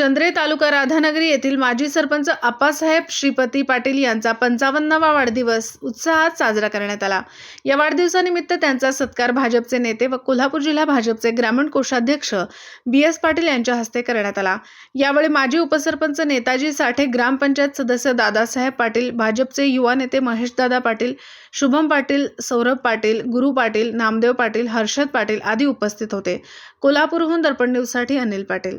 चंद्रे तालुका राधानगरी येथील माजी सरपंच आप्पासाहेब श्रीपती पाटील यांचा पंचावन्नावा वाढदिवस उत्साहात साजरा करण्यात आला. या वाढदिवसानिमित्त त्यांचा सत्कार भाजपचे नेते व कोल्हापूर जिल्हा भाजपचे ग्रामीण कोषाध्यक्ष बी एस पाटील यांच्या हस्ते करण्यात आला. यावेळी माजी उपसरपंच नेताजी साठे ग्रामपंचायत सदस्य दादासाहेब पाटील भाजपचे युवा नेते महेशदादा पाटील शुभम पाटील सौरभ पाटील गुरु पाटील नामदेव पाटील हर्षद पाटील आदी उपस्थित होते. कोल्हापूरहून दर्पण न्यूजसाठी अनिल पाटील.